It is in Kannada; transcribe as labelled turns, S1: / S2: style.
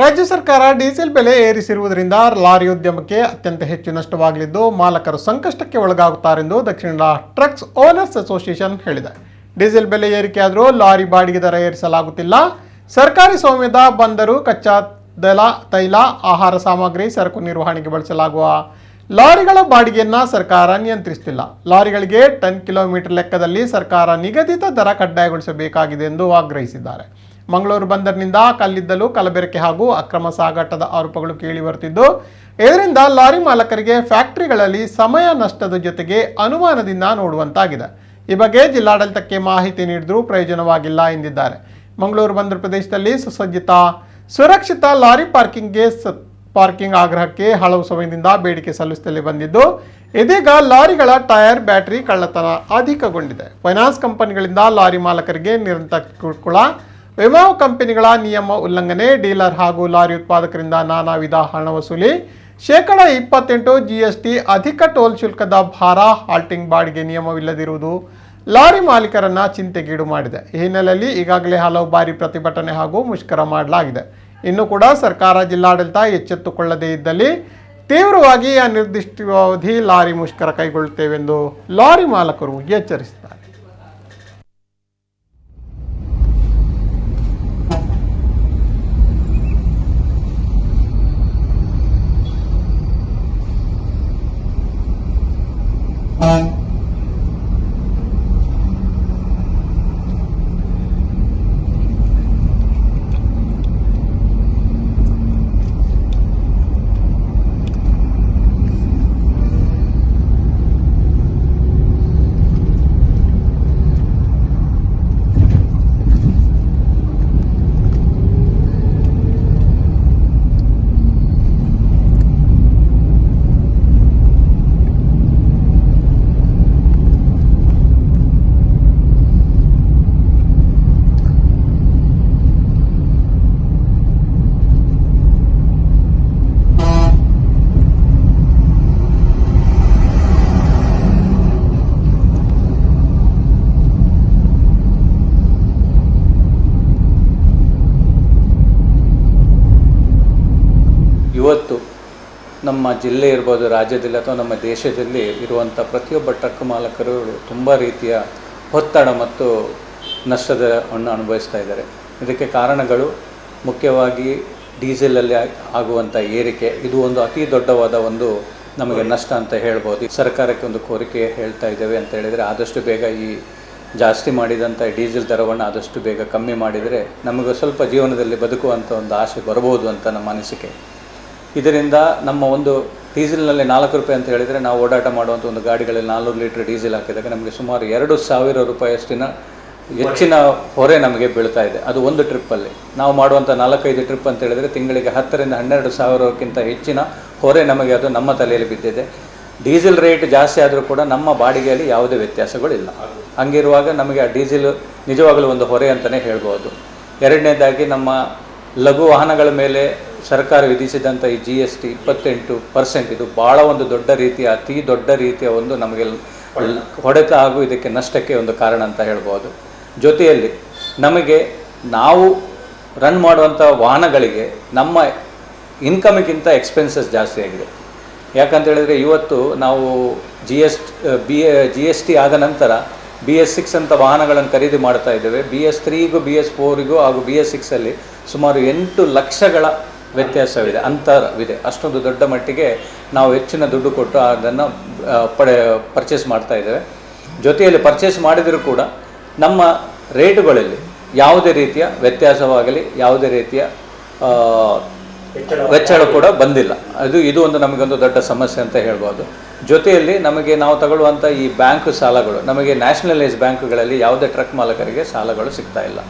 S1: ರಾಜ್ಯ ಸರ್ಕಾರ ಡೀಸೆಲ್ ಬೆಲೆ ಏರಿಸಿರುವುದರಿಂದ ಲಾರಿ ಉದ್ಯಮಕ್ಕೆ ಅತ್ಯಂತ ಹೆಚ್ಚು ನಷ್ಟವಾಗಲಿದ್ದು ಮಾಲಕರು ಸಂಕಷ್ಟಕ್ಕೆ ಒಳಗಾಗುತ್ತಾರೆಂದು ದಕ್ಷಿಣ ಟ್ರಕ್ಸ್ ಓನರ್ಸ್ ಅಸೋಸಿಯೇಷನ್ ಹೇಳಿದೆ. ಡೀಸೆಲ್ ಬೆಲೆ ಏರಿಕೆಯಾದರೂ ಲಾರಿ ಬಾಡಿಗೆ ದರ ಏರಿಸಲಾಗುತ್ತಿಲ್ಲ. ಸರ್ಕಾರಿ ಸ್ವಾಮ್ಯದ ಬಂದರು, ಕಚ್ಚಾ ದಲ ತೈಲ, ಆಹಾರ ಸಾಮಗ್ರಿ, ಸರಕು ನಿರ್ವಹಣೆಗೆ ಬಳಸಲಾಗುವ ಲಾರಿಗಳ ಬಾಡಿಗೆಯನ್ನು ಸರ್ಕಾರ ನಿಯಂತ್ರಿಸುತ್ತಿಲ್ಲ. ಲಾರಿಗಳಿಗೆ ಟನ್ ಕಿಲೋಮೀಟರ್ ಲೆಕ್ಕದಲ್ಲಿ ಸರ್ಕಾರ ನಿಗದಿತ ದರ ಕಡ್ಡಾಯಗೊಳಿಸಬೇಕಾಗಿದೆ ಎಂದು ಆಗ್ರಹಿಸಿದ್ದಾರೆ. ಮಂಗಳೂರು ಬಂದರಿನಿಂದ ಕಲ್ಲಿದ್ದಲು, ಕಲಬೆರಕೆ ಹಾಗೂ ಅಕ್ರಮ ಸಾಗಾಟದ ಆರೋಪಗಳು ಕೇಳಿ ಬರುತ್ತಿದ್ದು, ಇದರಿಂದ ಲಾರಿ ಮಾಲಕರಿಗೆ ಫ್ಯಾಕ್ಟರಿಗಳಲ್ಲಿ ಸಮಯ ನಷ್ಟದ ಜೊತೆಗೆ ಅನುಮಾನದಿಂದ ನೋಡುವಂತಾಗಿದೆ. ಈ ಬಗ್ಗೆ ಜಿಲ್ಲಾಡಳಿತಕ್ಕೆ ಮಾಹಿತಿ ನೀಡಿದ್ರೂ ಪ್ರಯೋಜನವಾಗಿಲ್ಲ ಎಂದಿದ್ದಾರೆ. ಮಂಗಳೂರು ಬಂದರು ಪ್ರದೇಶದಲ್ಲಿ ಸುಸಜ್ಜಿತ, ಸುರಕ್ಷಿತ ಲಾರಿ ಪಾರ್ಕಿಂಗ್ಗೆ ಪಾರ್ಕಿಂಗ್ ಆಗ್ರಹಕ್ಕೆ ಹಲವು ಸಮಯದಿಂದ ಬೇಡಿಕೆ ಸಲ್ಲಿಸುತ್ತಲೇ ಬಂದಿದ್ದು, ಇದೀಗ ಲಾರಿಗಳ ಟೈರ್ ಬ್ಯಾಟರಿ ಕಳ್ಳತನ ಅಧಿಕಗೊಂಡಿದೆ. ಫೈನಾನ್ಸ್ ಕಂಪನಿಗಳಿಂದ ಲಾರಿ ಮಾಲಕರಿಗೆ ನಿರಂತರ ಕಿರುಕುಳ ವಿಮಾ ಕಂಪನಿಗಳ ನಿಯಮ ಉಲ್ಲಂಘನೆ, ಡೀಲರ್ ಹಾಗೂ ಲಾರಿ ಉತ್ಪಾದಕರಿಂದ ನಾನಾ ವಿಧ ಹಣ ವಸೂಲಿ. ಶೇಕಡ ಇಪ್ಪತ್ತೆಂಟು ಜಿಎಸ್ಟಿ ಅಧಿಕ ಟೋಲ್ ಶುಲ್ಕದ ಭಾರ, ಹಾಲ್ಟಿಂಗ್ ಬಾಡಿಗೆ ನಿಯಮವಿಲ್ಲದಿರುವುದು ಲಾರಿ ಮಾಲೀಕರನ್ನ ಚಿಂತೆಗೀಡು ಮಾಡಿದೆ. ಈ ಹಿನ್ನೆಲೆಯಲ್ಲಿ ಈಗಾಗಲೇ ಹಲವು ಬಾರಿ ಪ್ರತಿಭಟನೆ ಹಾಗೂ ಮುಷ್ಕರ ಮಾಡಲಾಗಿದೆ. ಇನ್ನು ಕೂಡ ಸರ್ಕಾರ ಜಿಲ್ಲಾಡಳಿತ ಎಚ್ಚೆತ್ತುಕೊಳ್ಳದೇ ಇದ್ದಲ್ಲಿ ತೀವ್ರವಾಗಿ ಅನಿರ್ದಿಷ್ಟಾವಧಿ ಲಾರಿ ಮುಷ್ಕರ ಕೈಗೊಳ್ಳುತ್ತೇವೆಂದು ಲಾರಿ ಮಾಲಕರು ಎಚ್ಚರಿಸಿದ್ದಾರೆ.
S2: ಇವತ್ತು ನಮ್ಮ ಜಿಲ್ಲೆ ಇರ್ಬೋದು, ರಾಜ್ಯದಲ್ಲಿ ಅಥವಾ ನಮ್ಮ ದೇಶದಲ್ಲಿ ಇರುವಂಥ ಪ್ರತಿಯೊಬ್ಬ ಟ್ರಕ್ ಮಾಲಕರು ತುಂಬ ರೀತಿಯ ಒತ್ತಡ ಮತ್ತು ನಷ್ಟದವನ್ನು ಅನುಭವಿಸ್ತಾ ಇದ್ದಾರೆ. ಇದಕ್ಕೆ ಕಾರಣಗಳು ಮುಖ್ಯವಾಗಿ ಡೀಸೆಲಲ್ಲಿ ಆಗುವಂಥ ಏರಿಕೆ. ಇದು ಒಂದು ಅತಿ ದೊಡ್ಡವಾದ ಒಂದು ನಮಗೆ ನಷ್ಟ ಅಂತ ಹೇಳ್ಬೋದು. ಸರ್ಕಾರಕ್ಕೆ ಒಂದು ಕೋರಿಕೆ ಹೇಳ್ತಾ ಇದ್ದೇವೆ ಅಂತ ಹೇಳಿದರೆ ಆದಷ್ಟು ಬೇಗ ಈ ಜಾಸ್ತಿ ಮಾಡಿದಂಥ ಡೀಸೆಲ್ ದರವನ್ನು ಆದಷ್ಟು ಬೇಗ ಕಮ್ಮಿ ಮಾಡಿದರೆ ನಮಗೆ ಸ್ವಲ್ಪ ಜೀವನದಲ್ಲಿ ಬದುಕುವಂಥ ಒಂದು ಆಸೆ ಬರಬಹುದು ಅಂತ ನಮ್ಮ ಅನಿಸಿಕೆ. ಇದರಿಂದ ನಮ್ಮ ಒಂದು ಡೀಸೆಲ್ನಲ್ಲಿ ನಾಲ್ಕು ರೂಪಾಯಿ ಅಂತ ಹೇಳಿದರೆ ನಾವು ಓಡಾಟ ಮಾಡುವಂಥ ಒಂದು ಗಾಡಿಗಳಲ್ಲಿ ನಾಲ್ನೂರು ಲೀಟ್ರ್ ಡೀಸೆಲ್ ಹಾಕಿದಾಗ ನಮಗೆ ಸುಮಾರು ಎರಡು ಸಾವಿರ ರೂಪಾಯಿಯಷ್ಟಿನ ಹೆಚ್ಚಿನ ಹೊರೆ ನಮಗೆ ಬೀಳ್ತಾ ಇದೆ. ಅದು ಒಂದು ಟ್ರಿಪ್ಪಲ್ಲಿ. ನಾವು ಮಾಡುವಂಥ ನಾಲ್ಕೈದು ಟ್ರಿಪ್ ಅಂತ ಹೇಳಿದರೆ ತಿಂಗಳಿಗೆ ಹತ್ತರಿಂದ ಹನ್ನೆರಡು ಸಾವಿರಕ್ಕಿಂತ ಹೆಚ್ಚಿನ ಹೊರೆ ನಮಗೆ ಅದು ನಮ್ಮ ತಲೆಯಲ್ಲಿ ಬಿದ್ದಿದೆ. ಡೀಸೆಲ್ ರೇಟ್ ಜಾಸ್ತಿ ಆದರೂ ಕೂಡ ನಮ್ಮ ಬಾಡಿಗೆಯಲ್ಲಿ ಯಾವುದೇ ವ್ಯತ್ಯಾಸಗಳಿಲ್ಲ. ಹಂಗಿರುವಾಗ ನಮಗೆ ಆ ಡೀಸೆಲ್ ನಿಜವಾಗಲೂ ಒಂದು ಹೊರೆ ಅಂತಲೇ ಹೇಳ್ಬೋದು. ಎರಡನೇದಾಗಿ ನಮ್ಮ ಲಘು ವಾಹನಗಳ ಮೇಲೆ ಸರ್ಕಾರ ವಿಧಿಸಿದಂಥ ಈ ಜಿ ಎಸ್ ಟಿ ಇಪ್ಪತ್ತೆಂಟು ಪರ್ಸೆಂಟ್ ಇದು ಭಾಳ ಒಂದು ದೊಡ್ಡ ರೀತಿಯ ಅತಿ ದೊಡ್ಡ ರೀತಿಯ ಒಂದು ನಮಗೆ ಹೊಡೆತ ಹಾಗೂ ಇದಕ್ಕೆ ನಷ್ಟಕ್ಕೆ ಒಂದು ಕಾರಣ ಅಂತ ಹೇಳ್ಬೋದು. ಜೊತೆಯಲ್ಲಿ ನಮಗೆ ನಾವು ರನ್ ಮಾಡುವಂಥ ವಾಹನಗಳಿಗೆ ನಮ್ಮ ಇನ್ಕಮಿಗಿಂತ ಎಕ್ಸ್ಪೆನ್ಸಸ್ ಜಾಸ್ತಿ ಆಗಿದೆ. ಯಾಕಂತ ಹೇಳಿದರೆ ಇವತ್ತು ನಾವು G S B G S T ಆದ ನಂತರ ಬಿ ಎಸ್ ಸಿಕ್ಸ್ ಅಂತ ವಾಹನಗಳನ್ನು ಖರೀದಿ ಮಾಡ್ತಾ ಇದ್ದೇವೆ. ಬಿ ಎಸ್ ತ್ರೀಗೂ ಬಿ ಎಸ್ ಫೋರಿಗೂ ಹಾಗೂ ಬಿ ಎಸ್ ಸಿಕ್ಸಲ್ಲಿ ಸುಮಾರು ಎಂಟು ಲಕ್ಷಗಳ ವ್ಯತ್ಯಾಸವಿದೆ. ಅಂತರವಿದೆ. ಅಷ್ಟೊಂದು ದೊಡ್ಡ ಮಟ್ಟಿಗೆ ನಾವು ಹೆಚ್ಚಿನ ದುಡ್ಡು ಕೊಟ್ಟು ಅದನ್ನು ಪಡೆ ಪರ್ಚೇಸ್ ಮಾಡ್ತಾ ಇದ್ದೇವೆ. ಜೊತೆಯಲ್ಲಿ ಪರ್ಚೇಸ್ ಮಾಡಿದರೂ ಕೂಡ ನಮ್ಮ ರೇಟುಗಳಲ್ಲಿ ಯಾವುದೇ ರೀತಿಯ ವ್ಯತ್ಯಾಸವಾಗಲಿ, ಯಾವುದೇ ರೀತಿಯ ವೆಚ್ಚಳ ಕೂಡ ಬಂದಿಲ್ಲ. ಅದು, ಇದು ಒಂದು ನಮಗೊಂದು ದೊಡ್ಡ ಸಮಸ್ಯೆ ಅಂತ ಹೇಳ್ಬೋದು. ಜೊತೆಯಲ್ಲಿ ನಮಗೆ ನಾವು ತಗೊಳ್ಳುವಂಥ ಈ ಬ್ಯಾಂಕ್ ಸಾಲಗಳು, ನಮಗೆ ನ್ಯಾಷನಲೈಸ್ ಬ್ಯಾಂಕ್ಗಳಲ್ಲಿ ಯಾವುದೇ ಟ್ರಕ್ ಮಾಲಕರಿಗೆ ಸಾಲಗಳು ಸಿಗ್ತಾ ಇಲ್ಲ.